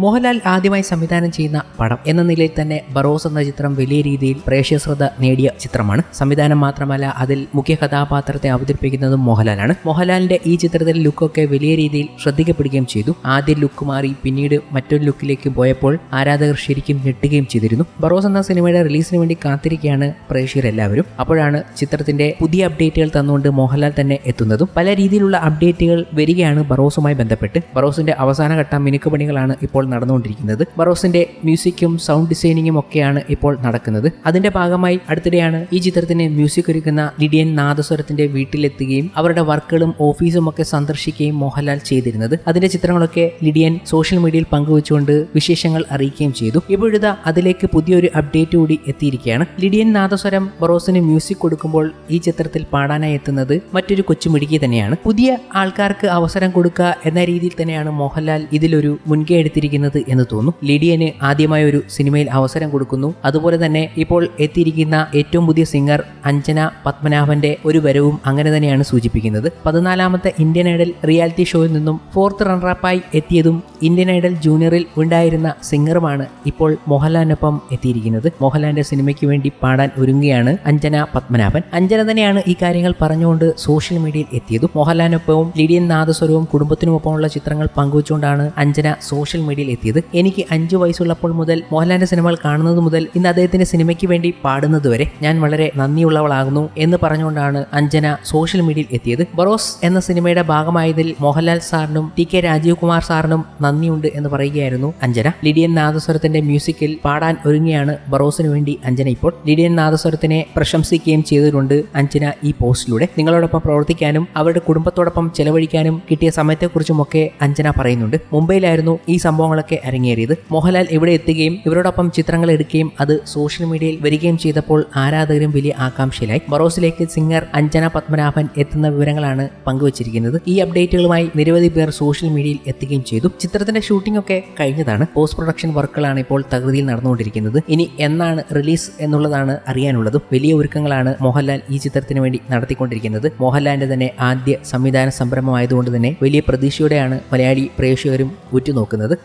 മോഹൻലാൽ ആദ്യമായി സംവിധാനം ചെയ്യുന്ന പടം എന്ന നിലയിൽ തന്നെ ബറോസ് എന്ന ചിത്രം വലിയ രീതിയിൽ പ്രേക്ഷക ശ്രദ്ധ നേടിയ ചിത്രമാണ്. സംവിധാനം മാത്രമല്ല അതിൽ മുഖ്യ കഥാപാത്രത്തെ അവതരിപ്പിക്കുന്നതും മോഹൻലാലാണ്. മോഹൻലാലിന്റെ ഈ ചിത്രത്തിൽ ലുക്കൊക്കെ വലിയ രീതിയിൽ ശ്രദ്ധിക്കപ്പെടുകയും ചെയ്തു. ആദ്യ ലുക്ക് മാറി പിന്നീട് മറ്റൊരു ലുക്കിലേക്ക് പോയപ്പോൾ ആരാധകർ ശരിക്കും ഞെട്ടുകയും ചെയ്തിരുന്നു. ബറോസ് എന്ന സിനിമയുടെ റിലീസിന് വേണ്ടി കാത്തിരിക്കുകയാണ് പ്രേക്ഷകരെല്ലാവരും. അപ്പോഴാണ് ചിത്രത്തിന്റെ പുതിയ അപ്ഡേറ്റുകൾ തന്നുകൊണ്ട് മോഹൻലാൽ തന്നെ എത്തുന്നതും. പല രീതിയിലുള്ള അപ്ഡേറ്റുകൾ വരികയാണ് ബറോസുമായി ബന്ധപ്പെട്ട്. ബറോസിന്റെ അവസാനഘട്ട മിനുക്കുപണികളാണ് ഇപ്പോൾ നടന്നുകൊണ്ടിരിക്കുന്നത്. ബറോസിന്റെ മ്യൂസിക്കും സൗണ്ട് ഡിസൈനിങ്ങും ഒക്കെയാണ് ഇപ്പോൾ നടക്കുന്നത്. അതിന്റെ ഭാഗമായി അടുത്തിടെയാണ് ഈ ചിത്രത്തിന് മ്യൂസിക് ഒരുക്കുന്ന ലിഡിയൻ നാദസ്വരത്തിന്റെ വീട്ടിലെത്തുകയും അവരുടെ വർക്കുകളും ഓഫീസും ഒക്കെ സന്ദർശിക്കുകയും മോഹൻലാൽ ചെയ്തിരുന്നത്. അതിന്റെ ചിത്രങ്ങളൊക്കെ ലിഡിയൻ സോഷ്യൽ മീഡിയയിൽ പങ്കുവച്ചുകൊണ്ട് വിശേഷങ്ങൾ അറിയിക്കുകയും ചെയ്തു. ഇപ്പോഴിതാ അതിലേക്ക് പുതിയൊരു അപ്ഡേറ്റ് കൂടി എത്തിയിരിക്കുകയാണ്. ലിഡിയൻ നാദസ്വരം ബറോസിന് മ്യൂസിക് കൊടുക്കുമ്പോൾ ഈ ചിത്രത്തിൽ പാടാനായി എത്തുന്നത് മറ്റൊരു കൊച്ചുമിടുക്കി തന്നെയാണ്. പുതിയ ആൾക്കാർക്ക് അവസരം കൊടുക്കുക എന്ന രീതിയിൽ തന്നെയാണ് മോഹൻലാൽ ഇതിലൊരു മുൻകൈ എടുത്തിരിക്കുന്നത്. എന്ന് തോന്നും. ലിഡിയന് ആദ്യമായ ഒരു സിനിമയിൽ അവസരം കൊടുക്കുന്നു. അതുപോലെ തന്നെ ഇപ്പോൾ എത്തിയിരിക്കുന്ന ഏറ്റവും പുതിയ സിംഗർ അഞ്ജന പത്മനാഭന്റെ ഒരു വരവും അങ്ങനെ തന്നെയാണ് സൂചിപ്പിക്കുന്നത്. പതിനാലാമത്തെ ഇന്ത്യൻ ഐഡൽ റിയാലിറ്റി ഷോയിൽ നിന്നും ഫോർത്ത് റണ്ണറപ്പായി എത്തിയതും ഇന്ത്യൻ ഐഡൽ ജൂനിയറിൽ ഉണ്ടായിരുന്ന സിംഗറുമാണ് ഇപ്പോൾ മോഹൻലാലിനൊപ്പം എത്തിയിരിക്കുന്നത്. മോഹൻലാലിന്റെ സിനിമയ്ക്ക് വേണ്ടി പാടാൻ ഒരുങ്ങുകയാണ് അഞ്ജന പത്മനാഭൻ. അഞ്ജന തന്നെയാണ് ഈ കാര്യങ്ങൾ പറഞ്ഞുകൊണ്ട് സോഷ്യൽ മീഡിയയിൽ എത്തിയതും. മോഹൻലാലിനൊപ്പവും ലിഡിയൻ നാദസ്വരവും കുടുംബത്തിനുമൊപ്പമുള്ള ചിത്രങ്ങൾ പങ്കുവച്ചുകൊണ്ടാണ് അഞ്ജന സോഷ്യൽ മീഡിയയിൽ എത്തിയത് എനിക്ക് അഞ്ചു വയസ്സുള്ളപ്പോൾ മുതൽ മോഹൻലാലിന്റെ സിനിമകൾ കാണുന്നത് മുതൽ ഇന്ന് അദ്ദേഹത്തിന്റെ സിനിമയ്ക്ക് വേണ്ടി പാടുന്നത് വരെ ഞാൻ വളരെ നന്ദിയുള്ളവളാകുന്നു എന്ന് പറഞ്ഞുകൊണ്ടാണ് അഞ്ജന സോഷ്യൽ മീഡിയയിൽ എത്തിയത്. ബറോസ് എന്ന സിനിമയുടെ ഭാഗമായതിൽ മോഹൻലാൽ സാറിനും ടി കെ രാജീവ് കുമാർ സാറിനും നന്ദിയുണ്ട് എന്ന് പറയുകയായിരുന്നു അഞ്ജന. ലിഡിയൻ നാദസ്വരത്തിന്റെ മ്യൂസിക്കിൽ പാടാൻ ഒരുങ്ങിയാണ് ബറോസിന് വേണ്ടി അഞ്ജന ഇപ്പോൾ. ലിഡിയൻ നാദസ്വരത്തിനെ പ്രശംസിക്കുകയും ചെയ്തിട്ടുണ്ട് അഞ്ജന ഈ പോസ്റ്റിലൂടെ. നിങ്ങളോടൊപ്പം പ്രവർത്തിക്കാനും അവരുടെ കുടുംബത്തോടൊപ്പം ചെലവഴിക്കാനും കിട്ടിയ സമയത്തെക്കുറിച്ചുമൊക്കെ അഞ്ജന പറയുന്നുണ്ട്. മുംബൈയിലായിരുന്നു ഈ സംഭവങ്ങളൊക്കെ അരങ്ങേറിയത്. മോഹൻലാൽ ഇവിടെ എത്തുകയും ഇവരോടൊപ്പം ചിത്രങ്ങൾ എടുക്കുകയും അത് സോഷ്യൽ മീഡിയയിൽ വരികയും ചെയ്തപ്പോൾ ആരാധകരും വലിയ ആകാംക്ഷയിലായി. ബറോസിലേക്ക് സിംഗർ അഞ്ജന പത്മനാഭൻ എത്തുന്ന വിവരങ്ങളാണ് പങ്കുവച്ചിരിക്കുന്നത്. ഈ അപ്ഡേറ്റുകളുമായി നിരവധി പേർ സോഷ്യൽ മീഡിയയിൽ എത്തുകയും ചെയ്തു. ചിത്രത്തിന്റെ ഷൂട്ടിംഗ് ഒക്കെ കഴിഞ്ഞതാണ്. പോസ്റ്റ് പ്രൊഡക്ഷൻ വർക്കുകളാണ് ഇപ്പോൾ തകൃതിയിൽ നടന്നുകൊണ്ടിരിക്കുന്നത്. ഇനി എന്നാണ് റിലീസ് എന്നുള്ളതാണ് അറിയാനുള്ളതും വലിയ ഒരുക്കങ്ങളാണ് മോഹൻലാൽ ഈ ചിത്രത്തിന് വേണ്ടി നടത്തിക്കൊണ്ടിരിക്കുന്നത്. മോഹൻലാലിന്റെ തന്നെ ആദ്യ സംവിധാന സംരംഭമായതുകൊണ്ട് തന്നെ വലിയ പ്രതീക്ഷയോടെയാണ് മലയാളി പ്രേക്ഷകരും ഉറ്റുനോക്കുന്നത്.